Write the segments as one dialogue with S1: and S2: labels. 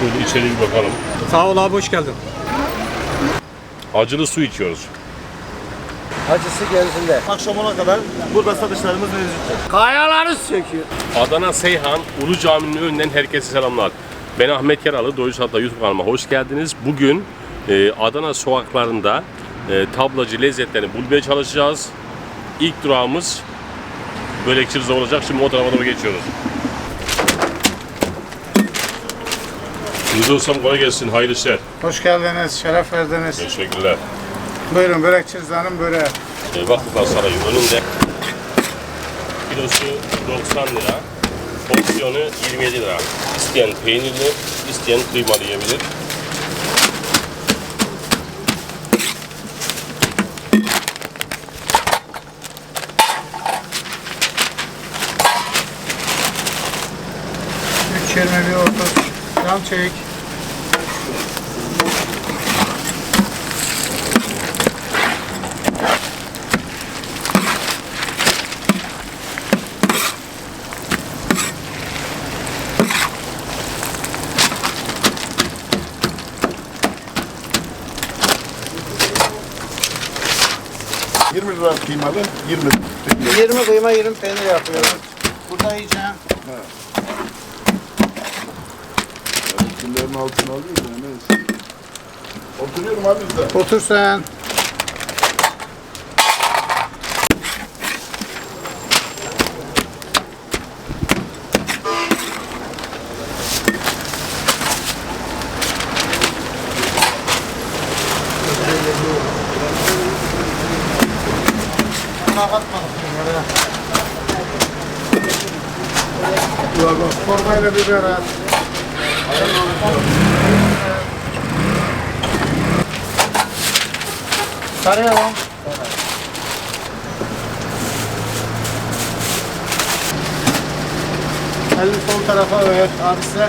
S1: Şöyle içeri bir bakalım.
S2: Sağ ol abi hoş geldin.
S1: Acılı su içiyoruz.
S3: Acısı genzinde.
S4: Akşam ona kadar burada satışlarımız mevcuttur.
S3: Kayaları söküyor.
S1: Adana Seyhan Ulu Cami'nin önünden herkese selamlar. Ben Ahmet Yaralı, Doyuz Hatta YouTube kanalıma hoş geldiniz. Bugün e, Adana sokaklarında e, tablacı lezzetlerini bulmaya çalışacağız. İlk durağımız Börekçi Rıza olacak. Şimdi o tarafa doğru geçiyoruz. Rıza Ustam kolay gelsin. Hayırlı işler.
S2: Hoş geldiniz, şeref verdiniz.
S1: Teşekkürler.
S2: Buyurun börekçi Rıza'nın böreği.
S1: E, Vakıflar Sarayı önünde. Kilosu 90 lira. Porsiyonu 27 lira. İsteyen peynirli, isteyen kıymalı yiyebilir.
S2: Üç yirmi bir otuz.
S4: Lira kıymalı, 20 peynir.
S2: 20 kıyma 20 peynir yapıyoruz. Burada yiyeceğim.
S4: Kimlerin altına alıyoruz ya neyse. Oturuyorum abi bizde.
S2: Otur sen. Formayla biber at. Sarıyorum. Elini sol tarafa ver abisi.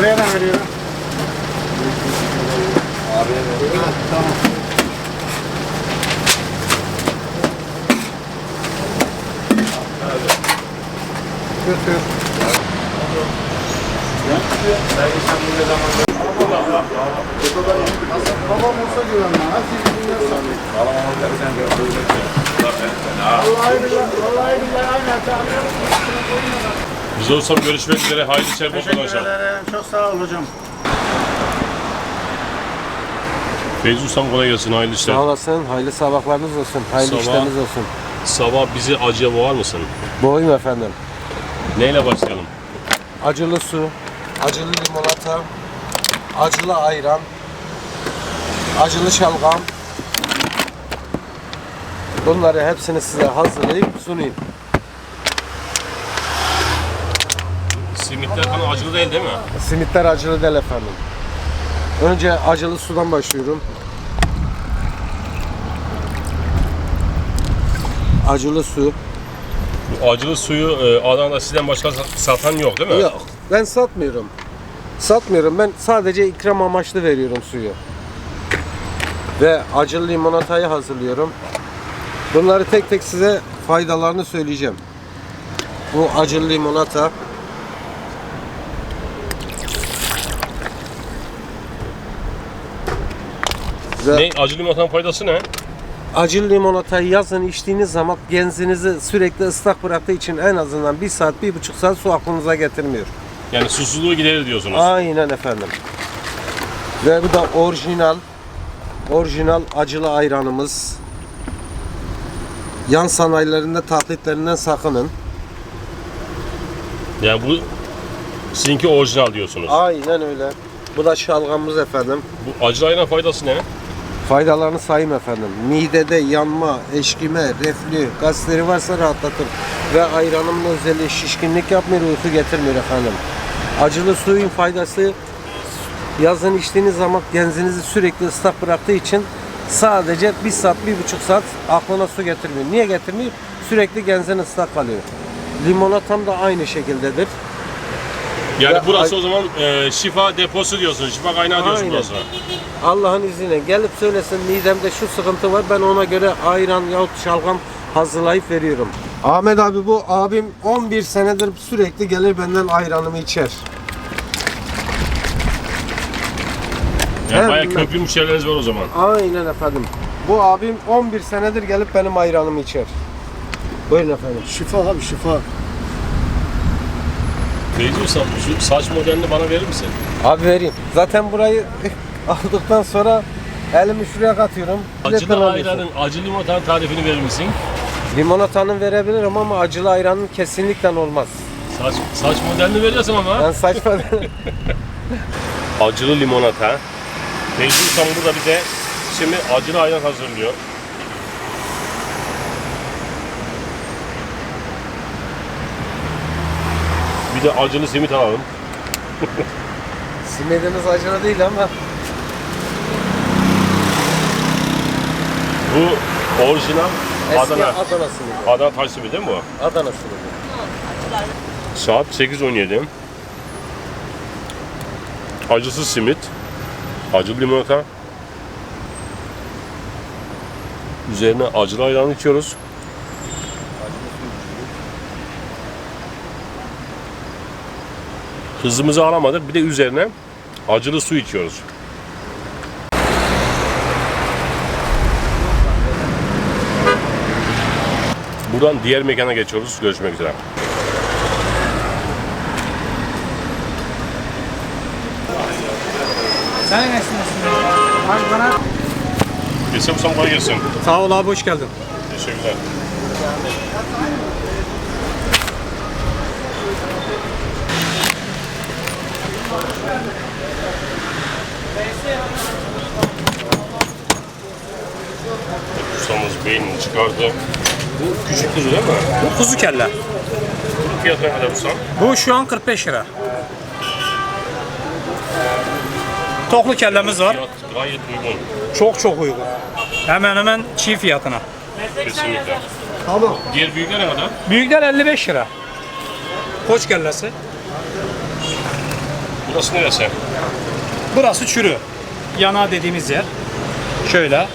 S2: Buraya da veriyorum. Ha, tamam. Götür. Babam olsa güvenme. Ha siz dinliyorsan. Vallahi billahi, vallahi billahi aynen tanıyorum.
S1: Rıza Ustam görüşmek üzere. Hayırlı işler. Bol
S2: Teşekkür ederim. Çok sağ ol hocam.
S1: Feyzi Ustam kolay gelsin. Hayırlı işler.
S3: Sağ olasın. Hayırlı sabahlarınız olsun. Hayırlı
S1: Sabah.
S3: işleriniz olsun.
S1: Sabah bizi acıya boğar mısın?
S3: Boğayım efendim.
S1: Neyle başlayalım?
S3: Acılı su, acılı limonata, acılı ayran, acılı şalgam. Bunları hepsini size hazırlayıp sunayım.
S1: Simitler falan acılı değil değil mi?
S3: Simitler acılı değil efendim. Önce acılı sudan başlıyorum. Acılı su.
S1: Bu acılı suyu e, Adana'da sizden başka sa- satan yok değil mi?
S3: Yok. Ben satmıyorum. Satmıyorum. Ben sadece ikram amaçlı veriyorum suyu. Ve acılı limonatayı hazırlıyorum. Bunları tek tek size faydalarını söyleyeceğim. Bu acılı limonata. Ve
S1: Ne? Acılı limonatanın faydası ne?
S3: acılı limonatayı yazın içtiğiniz zaman genzinizi sürekli ıslak bıraktığı için en azından bir saat, bir buçuk saat su aklınıza getirmiyor.
S1: Yani susuzluğu giderir diyorsunuz.
S3: Aynen efendim. Ve bu da orijinal orijinal acılı ayranımız. Yan sanayilerinde taklitlerinden sakının.
S1: Yani bu sizinki orijinal diyorsunuz.
S3: Aynen öyle. Bu da şalgamımız efendim.
S1: Bu acılı ayran faydası ne?
S3: Faydalarını sayayım efendim. Midede yanma, eşkime, reflü, gazleri varsa rahatlatır. Ve ayranımın özelliği şişkinlik yapmıyor, uyku getirmiyor efendim. Acılı suyun faydası yazın içtiğiniz zaman genzinizi sürekli ıslak bıraktığı için sadece bir saat, bir buçuk saat aklına su getirmiyor. Niye getirmiyor? Sürekli genzin ıslak kalıyor. Limonatam da aynı şekildedir.
S1: Yani
S3: Ve
S1: burası
S3: ay-
S1: o zaman e, şifa deposu diyorsun. Şifa kaynağı diyorsun
S3: Aynen.
S1: burası.
S3: Allah'ın izniyle gelip söylesin midemde şu sıkıntı var ben ona göre ayran yahut şalgam hazırlayıp veriyorum. Ahmet abi bu abim 11 senedir sürekli gelir benden ayranımı içer.
S1: Yani
S3: Hem-
S1: bayağı köklü müşterileriniz var o zaman.
S3: Aynen efendim. Bu abim 11 senedir gelip benim ayranımı içer. Buyurun efendim.
S2: Şifa abi şifa.
S1: Feyzi Usta şu saç modelini bana verir misin?
S3: Abi vereyim. Zaten burayı aldıktan sonra elimi şuraya katıyorum.
S1: Acılı
S3: alıyorsun.
S1: ayranın, acı limonatanın tarifini verir misin?
S3: Limonatanın verebilirim ama acılı ayranın kesinlikle olmaz.
S1: Saç, saç modelini veriyorsun ama.
S3: Ben saçma
S1: Acılı limonata. Feyzi Usta burada bize şimdi acılı ayran hazırlıyor. Bir de acılı simit alalım.
S3: Simidimiz acılı değil ama
S1: Bu orijinal
S3: eski
S1: Adana.
S3: Adana, simidi.
S1: Adana taş simidi değil mi bu?
S3: Adana simidi.
S1: Saat 8.17. Acısız simit. Acılı limonata. Üzerine acılı ayran içiyoruz. Hızımızı alamadık. Bir de üzerine acılı su içiyoruz. Buradan diğer mekana geçiyoruz. Görüşmek üzere.
S5: Sen nesin Abi bana...
S1: Geçen bu kolay gelsin.
S5: Sağ ol abi hoş geldin.
S1: Teşekkürler. Ustamız beynini çıkardı. Bu küçük kuzu değil mi?
S5: Bu kuzu kelle.
S1: Bunun fiyatı ne kadar ustam?
S5: Bu şu an 45 lira. Toklu kellemiz var.
S1: Fiyat gayet uygun.
S5: Çok çok uygun. Hemen hemen çiğ fiyatına.
S1: Kesinlikle.
S3: Tamam.
S1: Diğer büyükler ne kadar?
S5: Büyükler 55 lira. Koç kellesi.
S1: Burası neresi?
S5: Burası çürü. Yanağı dediğimiz yer. Şöyle.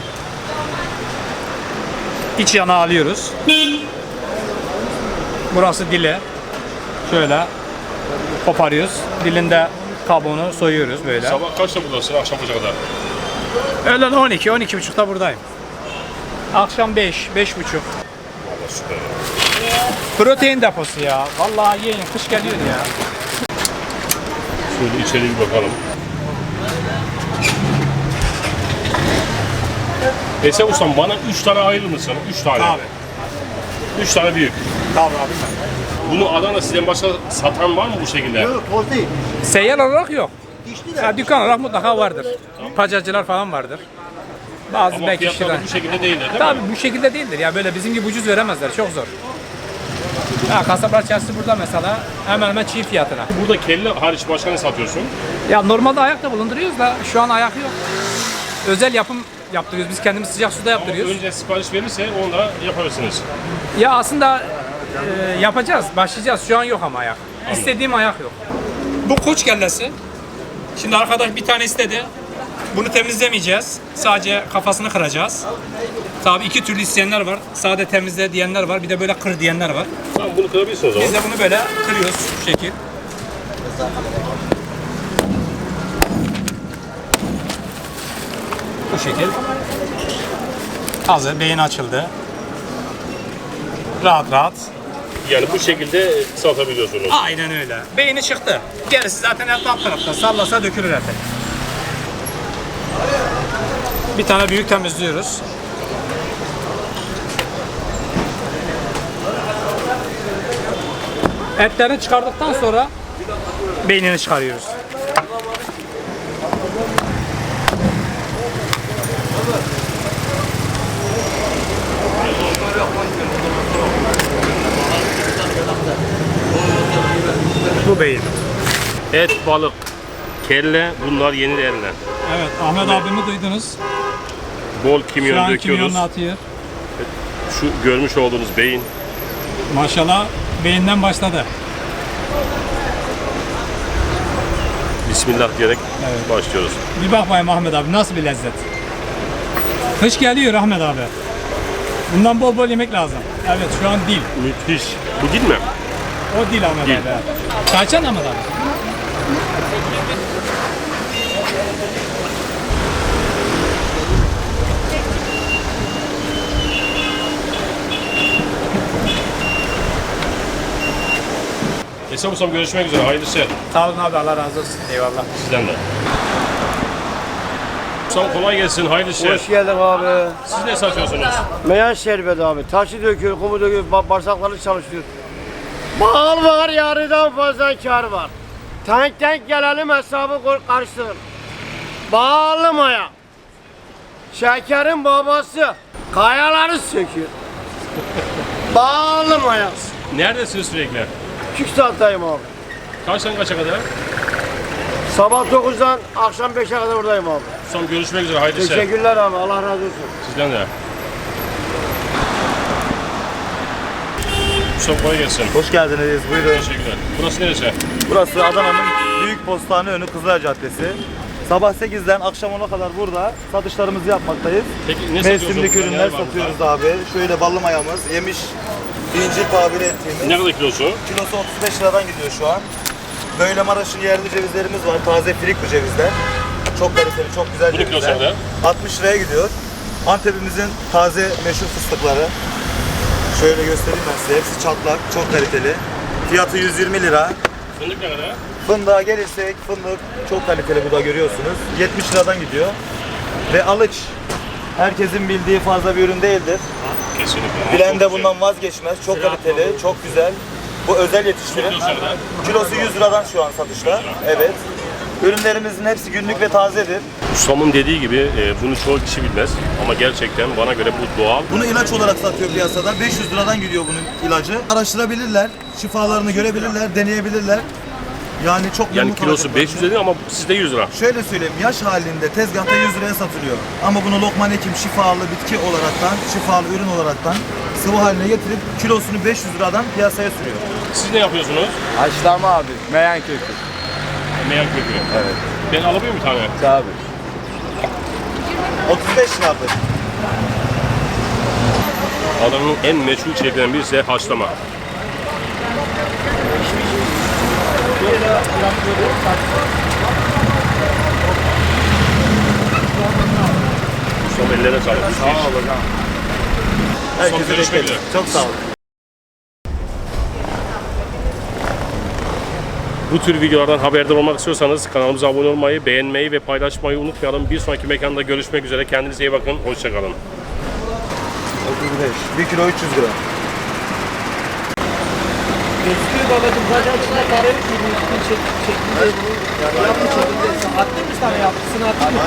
S5: İç yanağı alıyoruz. Burası dile. Şöyle koparıyoruz. Dilinde kabuğunu soyuyoruz böyle.
S1: Sabah kaçta buradasın? Akşam kaça kadar?
S5: Öğlen 12, 12 buçukta buradayım. Akşam 5, 5 buçuk.
S1: Valla süper.
S5: Protein deposu ya. Vallahi yiyin kış geliyor ya.
S1: Şöyle içeri bir bakalım. Ese ustam bana 3 tane ayırır mısın? 3 tane.
S5: Abi.
S1: 3 tane büyük.
S5: Tabii abi.
S1: Bunu Adana sizden başka satan var mı bu şekilde?
S2: Yok toz değil.
S5: Seyyar olarak yok.
S2: Dişli de.
S5: Ha, dükkan olarak mutlaka vardır. Pacacılar falan vardır. Bazı
S1: Ama
S5: belki
S1: fiyatlar da
S5: kişiler.
S1: bu şekilde değildir değil
S5: Tabii
S1: mi?
S5: bu şekilde değildir ya böyle bizim gibi ucuz veremezler çok zor. Ha, kasaplar çarşısı burada mesela hemen hemen çiğ fiyatına.
S1: Burada kelle hariç başka ne satıyorsun?
S5: Ya normalde ayak da bulunduruyoruz da şu an ayak yok. Özel yapım yaptırıyoruz. Biz kendimiz sıcak suda yaptırıyoruz.
S1: önce sipariş verirse onu da yapabilirsiniz.
S5: Ya aslında e, yapacağız, başlayacağız. Şu an yok ama ayak. İstediğim ayak yok. Bu koç kellesi. Şimdi arkadaş bir tane istedi. Bunu temizlemeyeceğiz. Sadece kafasını kıracağız. Tabii iki türlü isteyenler var. Sade temizle diyenler var. Bir de böyle kır diyenler var.
S1: Tamam bunu kırabilirsin o zaman.
S5: Biz de bunu böyle kırıyoruz şu şekil. Bu şekil. Hazır, beyin açıldı. Rahat rahat.
S1: Yani bu şekilde satabiliyorsunuz.
S5: Aynen öyle. Beyni çıktı. Gerisi zaten alt tarafta. Sallasa dökülür elde. Bir tane büyük temizliyoruz. Etlerini çıkardıktan sonra beynini çıkarıyoruz. Bu beyin.
S1: Et, balık, kelle bunlar yeni değerler.
S5: Evet Ahmet abimi duydunuz.
S1: Bol
S5: Şu
S1: kimyon
S5: an
S1: döküyoruz.
S5: kimyonunu atıyor.
S1: Şu görmüş olduğunuz beyin.
S5: Maşallah beyinden başladı.
S1: Bismillah diyerek başlıyoruz.
S5: Bir bak bakayım Ahmet abi nasıl bir lezzet. Kış geliyor Ahmet abi. Bundan bol bol yemek lazım. Evet şu an dil.
S1: Müthiş. Bu değil mi?
S5: O dil Ahmet
S1: Dil.
S5: abi. Kaçan Ahmet abi?
S1: Esam ustam görüşmek üzere. Hayırlı işler.
S5: Sağ olun abi Allah razı olsun. Eyvallah.
S1: Sizden de. Ustam kolay gelsin. Hayırlı işler.
S2: Hoş geldin abi.
S1: Siz ne satıyorsunuz?
S2: Meyan şerbeti abi. Taşı döküyor, kumu döküyor, ba- bağırsakları çalışıyor. Bal var, yarıdan fazla kar var. Tank tank gelelim hesabı kor- karıştırın. Bağlı maya. Şekerin babası kayaları söküyor. Bağlı maya.
S1: Neredesiniz sürekli?
S2: Küçük saattayım abi.
S1: Kaçtan kaça kadar?
S2: Sabah 9'dan akşam 5'e kadar buradayım abi.
S1: Ustam görüşmek üzere. Hayırlı işler.
S2: Teşekkürler abi. Allah razı olsun.
S1: Sizden de. Ustam kolay gelsin.
S6: Hoş geldiniz. Buyurun.
S1: Teşekkürler. Burası neresi?
S6: Burası Adana'nın Büyük Postane önü Kızılay Caddesi. Sabah 8'den akşam 10'a kadar burada satışlarımızı yapmaktayız.
S1: Peki ne satıyorsunuz?
S6: Mevsimlik
S1: burada?
S6: ürünler
S1: Neler var
S6: satıyoruz abi. Şöyle ballı mayamız, yemiş incir tabiri
S1: burada?
S6: ettiğimiz.
S1: Ne kadar kilosu?
S6: Kilosu 35 liradan gidiyor şu an. Böyle Maraş'ın yerli cevizlerimiz var. Taze frikli cevizler. Çok kaliteli, çok güzel
S1: Bunun kilosu
S6: cevizler.
S1: ne?
S6: 60 liraya gidiyor. Antep'imizin taze meşhur fıstıkları. Şöyle göstereyim ben size. Hepsi çatlak, çok kaliteli. Fiyatı 120 lira.
S1: Fındık ne kadar?
S6: Fındığa gelirsek fındık çok kaliteli bu da görüyorsunuz. 70 liradan gidiyor. Ve alıç herkesin bildiği fazla bir ürün değildir.
S1: Kesinlikle.
S6: Bilen de bundan vazgeçmez. Çok kaliteli, çok güzel. Bu özel yetiştirim. Kilosu 100 liradan şu an satışta. Evet. Ürünlerimizin hepsi günlük ve tazedir.
S1: Ustamın dediği gibi e, bunu çoğu kişi bilmez ama gerçekten bana göre bu doğal.
S6: Bunu ilaç olarak satıyor piyasada. 500 liradan gidiyor bunun ilacı. Araştırabilirler, şifalarını görebilirler, deneyebilirler. Yani çok
S1: Yani
S6: memnun
S1: kilosu
S6: kalacaklar.
S1: 500 dedi ama sizde 100 lira.
S6: Şöyle söyleyeyim, yaş halinde tezgahta 100 liraya satılıyor. Ama bunu Lokman Hekim şifalı bitki olaraktan, şifalı ürün olaraktan sıvı haline getirip kilosunu 500 liradan piyasaya sürüyor.
S1: Siz ne yapıyorsunuz?
S7: Haşlama abi. Meyan kökü.
S1: Meyak kökü. Evet. Ben alabilir miyim bir tane?
S7: Tabii.
S6: 35 lira abi.
S1: Adana'nın en meşhur içeriklerinden birisi haşlama. Ustam ellerine sağlık. Sağ olun.
S6: Herkese
S1: görüşmek
S6: bekleriz.
S1: üzere.
S6: Çok sağ olun.
S1: Bu tür videolardan haberdar olmak istiyorsanız kanalımıza abone olmayı, beğenmeyi ve paylaşmayı unutmayalım. Bir sonraki mekanda görüşmek üzere. Kendinize iyi bakın. Hoşçakalın.
S6: 35. 1 kilo 300 lira.
S2: Gözüküyor babacım. Zaten içine karelik gibi üstün şeklinde. Yapmış. Attın mı sana yaptısını attın mı?